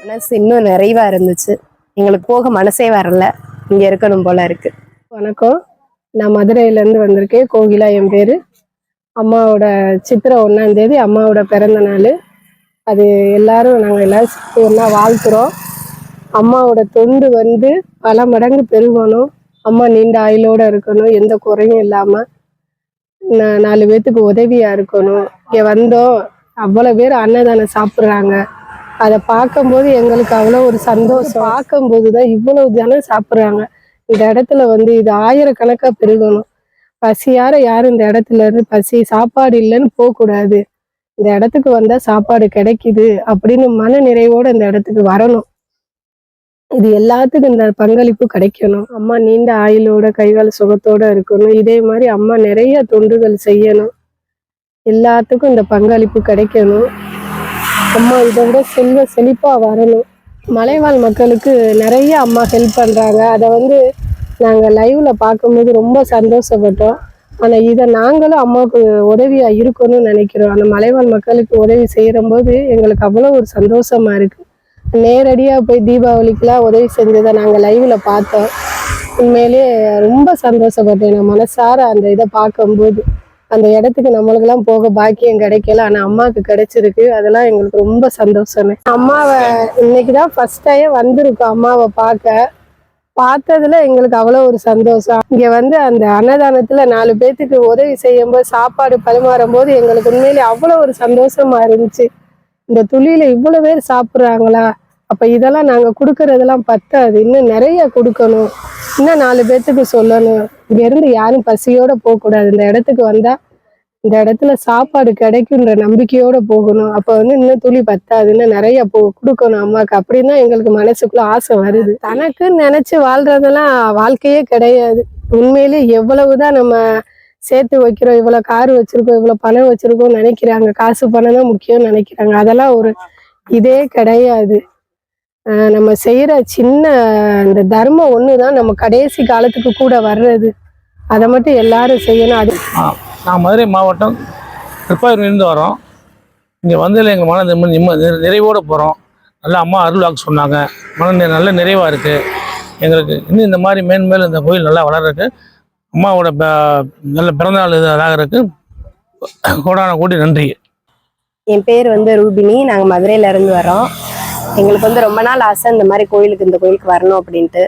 மனசு இன்னும் நிறைவா இருந்துச்சு. எங்களுக்கு போக மனசே வரல. இங்க இருக்கணும் போல இருக்கு. வணக்கம். நான் மதுரையிலேருந்து வந்திருக்கேன். கோகிலா என் பேர். அம்மாவோட சித்திரை ஒன்றாம் தேதி அம்மாவோட பிறந்த நாள். அது எல்லாரும் நாங்கள் எல்லாரும் ஒன்றா வாழ்த்துறோம். அம்மாவோட தொண்டு வந்து பல மடங்கு பெருகணும். அம்மா நீண்ட ஆயுளோட இருக்கணும். எந்த குறையும் இல்லாமல் நாலு பேர்த்துக்கு உதவியாக இருக்கணும். இங்கே வந்தோம். அவ்வளோ பேர் அன்னதானம் சாப்பிட்றாங்க. அதை பார்க்கும்போது எங்களுக்கு அவ்வளோ ஒரு சந்தோஷம். பார்க்கும்போது தான் இவ்வளவு ஜனம் சாப்பிட்றாங்க. இந்த இடத்துல வந்து இது ஆயிரக்கணக்காக பெருகணும். பசியார யாரும் இந்த இடத்துல இருந்து பசி சாப்பாடு இல்லைன்னு போகக்கூடாது. இந்த இடத்துக்கு வந்தா சாப்பாடு கிடைக்குது அப்படின்னு மன நிறைவோட இந்த இடத்துக்கு வரணும். இது எல்லாத்துக்கும் இந்த பங்களிப்பு கிடைக்கணும். அம்மா நீண்ட ஆயுளோட கைகால் சுகத்தோட இருக்கணும். இதே மாதிரி அம்மா நிறைய தொண்டுகள் செய்யணும். எல்லாத்துக்கும் இந்த பங்களிப்பு கிடைக்கணும். அம்மா இதை விட செல்வ செழிப்பாக வரணும் மலைவாழ் மக்களுக்கு நிறைய அம்மா ஹெல்ப் பண்ணுறாங்க அதை வந்து நாங்கள் லைவில் பார்க்கும்போது ரொம்ப சந்தோஷப்பட்டோம். ஆனால் இதை நாங்களும் அம்மாவுக்கு உதவியாக இருக்கணும்னு நினைக்கிறோம். அந்த மலைவாழ் மக்களுக்கு உதவி செய்யற போது எங்களுக்கு அவ்வளோ ஒரு சந்தோஷமாக இருக்குது நேரடியாக போய் தீபாவளிக்கெல்லாம் உதவி செஞ்சதை நாங்கள் லைவில் பார்த்தோம். உண்மையிலேயே ரொம்ப சந்தோஷப்பட்டேன். நான் மனசார அந்த இதை பார்க்கும்போது. அந்த இடத்துக்கு நம்மளுக்கெல்லாம் போக பாக்கியம் கிடைக்கல. ஆனா அம்மாவுக்கு கிடைச்சிருக்கு. அதெல்லாம் எங்களுக்கு ரொம்ப சந்தோஷமே. அம்மாவை இன்னைக்கு தான் ஃபர்ஸ்ட் டைம் வந்திருக்கோம் அம்மாவை பார்க்க. பார்த்ததுல எங்களுக்கு அவ்வளோ ஒரு சந்தோஷம். இங்க வந்து அந்த அன்னதானத்துல நாலு பேர்த்துக்கு உதவி செய்யும்போது சாப்பாடு பரிமாறும் போது எங்களுக்கு உண்மையிலே அவ்வளோ ஒரு சந்தோஷமா இருந்துச்சு. இந்த துளியில இவ்வளவு பேர் சாப்பிட்றாங்களா? அப்ப இதெல்லாம் நாங்க கொடுக்கறதெல்லாம் பத்தாது. இன்னும் நிறைய கொடுக்கணும். இன்னும் நாலு பேர்த்துக்கு சொல்லணும். இங்கேருந்து யாரும் பசியோட போகக்கூடாது. இந்த இடத்துக்கு வந்தா இந்த இடத்துல சாப்பாடு கிடைக்குன்ற நம்பிக்கையோட போகணும். அப்போ வந்து இன்னும் துளி பத்தாதுன்னு இன்னும் நிறைய போ கொடுக்கணும் அம்மாக்கு. அப்படின்னு தான் எங்களுக்கு மனசுக்குள்ள ஆசை வருது. தனக்குன்னு நினைச்சு வாழ்றதெல்லாம் வாழ்க்கையே கிடையாது. உண்மையிலே எவ்வளவுதான் நம்ம சேர்த்து வைக்கிறோம் இவ்வளவு கார் வச்சிருக்கோம் இவ்வளவு பணம் வச்சிருக்கோம் நினைக்கிறாங்க. காசு பணம் தான் முக்கியம் நினைக்கிறாங்க. அதெல்லாம் ஒரு இதே கிடையாது. நம்ம செய்யற சின்ன இந்த தர்மம் ஒண்ணுதான் நம்ம கடைசி காலத்துக்கு கூட வர்றது. அதை மட்டும் எல்லாரும் செய்யணும். அது நான் மதுரை மாவட்டம் திருப்பாயூர்லேருந்து வரோம். இங்கே வந்ததில் எங்கள் மன நிம்ம நிம்ம நிறை- நிறைவோடு போகிறோம் நல்லா அம்மா அருள் வாக்கு சொன்னாங்க. மன நல்ல நிறைவாக இருக்குது எங்களுக்கு இன்னும் இந்த மாதிரி மேன்மேலும் இந்த கோயில் நல்லா வளர்றதுக்கு அம்மாவோட நல்ல பிறந்தநாள் இது ஆகிறதுக்கு கோடான கோடி நன்றி. என் பேர் வந்து ரூபினி. நாங்க மதுரையில இருந்து வரோம். எங்களுக்கு வந்து ரொம்ப நாள் ஆசை இந்த மாதிரி கோயிலுக்கு இந்த கோயிலுக்கு வரணும் அப்படின்ட்டு.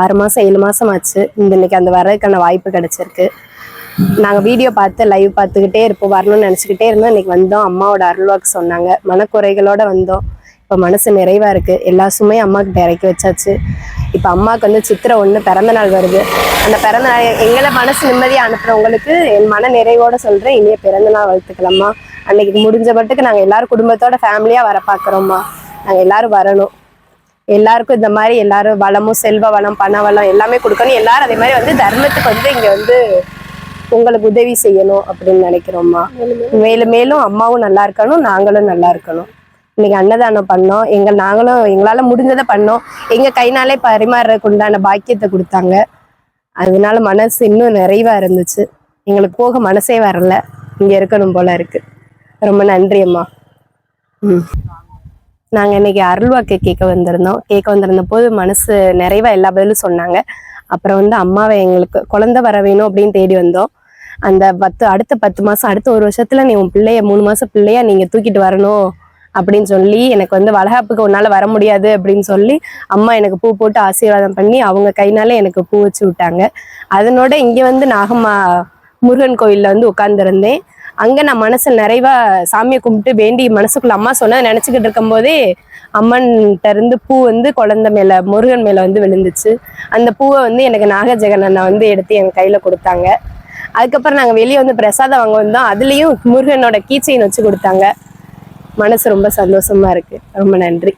ஆறு மாசம் ஏழு மாசம் ஆச்சு. இந்த இன்னைக்கு அந்த வர்றதுக்கான வாய்ப்பு கிடைச்சிருக்கு. நாங்க வீடியோ பார்த்து லைவ் பார்த்துக்கிட்டே இருப்போம். வரணும்னு நினைச்சுக்கிட்டே இருந்தோம். இன்னைக்கு வந்தோம். அம்மாவோட அருள்வாக்கு சொன்னாங்க. மனக்குறைகளோட வந்தோம். இப்போ மனசு நிறைவா இருக்கு. எல்லா சுமையும் அம்மாக்கிட்ட இறக்கி வச்சாச்சு. இப்போ அம்மாவுக்கு வந்து சித்திரை ஒன்று பிறந்த நாள் வருது. அந்த பிறந்த நாள் எங்களை மனசு நிம்மதியாக அனுப்புறவங்களுக்கு என் மன நிறைவோட சொல்றேன். இனிய பிறந்த நாள் வளர்த்துக்கலாமா அன்னைக்கு முடிஞ்ச மட்டுக்கு நாங்க எல்லாரும் குடும்பத்தோட ஃபேமிலியா வர பாக்குறோம்மா. நாங்கள் எல்லாரும் வரணும். எல்லாருக்கும் இந்த மாதிரி எல்லாரும் வளமும் செல்வ வளம் பண வளம் எல்லாமே கொடுக்கணும். எல்லாரும் அதே மாதிரி வந்து தர்மத்துக்கு வந்து இங்க வந்து உங்களுக்கு உதவி செய்யணும் அப்படின்னு நினைக்கிறோம்மா. மேலும் மேலும் அம்மாவும் நல்லா இருக்கணும் நாங்களும் நல்லா இருக்கணும். இன்னைக்கு அன்னதானம் பண்ணோம். எங்கள் நாங்களும் எங்களால முடிஞ்சதை பண்ணோம். எங்க கைனாலே பரிமாறுறதுக்கு உண்டான பாக்கியத்தை கொடுத்தாங்க. அதனால மனசு இன்னும் நிறைவா இருந்துச்சு. எங்களுக்கு போக மனசே வரல. இங்க இருக்கணும் போல இருக்கு. ரொம்ப நன்றி அம்மா ம். நாங்க இன்னைக்கு அருள்வாக்கு கேட்க வந்திருந்தோம். கேட்க வந்திருந்த போது மனசு நிறைவா எல்லா பதிலும் சொன்னாங்க. அப்புறம் வந்து அம்மாவை எங்களுக்கு குழந்தை வர வேணும் அப்படின்னு தேடி வந்தோம். அந்த பத்து அடுத்த பத்து மாசம் அடுத்த ஒரு வருஷத்துல நீ உன் பிள்ளைய மூணு மாசம் பிள்ளையா நீங்க தூக்கிட்டு வரணும் அப்படின்னு சொல்லி எனக்கு வந்து வளகாப்புக்கு உன்னால வர முடியாது அப்படின்னு சொல்லி அம்மா எனக்கு பூ போட்டு ஆசீர்வாதம் பண்ணி அவங்க கைனால எனக்கு பூ வச்சு விட்டாங்க. அதனோட இங்க வந்து நாகம்மா முருகன் கோயில்ல வந்து உட்காந்துருந்தேன் அங்கே நான் மனசு நிறைவாக சாமியை கும்பிட்டு வேண்டி மனசுக்குள்ள அம்மா சொன்ன நினச்சிக்கிட்டு இருக்கும்போதே அம்மன்கிட்ட இருந்து பூ வந்து குழந்தை மேலே முருகன் மேலே வந்து விழுந்துச்சு. அந்த பூவை வந்து எனக்கு நாகஜெகன் அண்ணா வந்து எடுத்து என் கையில் கொடுத்தாங்க. அதுக்கப்புறம் நாங்கள் வெளியே வந்து பிரசாதம் வாங்க வந்தோம். அதுலேயும் முருகனோட கீச்சைன் வச்சு கொடுத்தாங்க. மனசு ரொம்ப சந்தோஷமாக இருக்குது ரொம்ப நன்றி.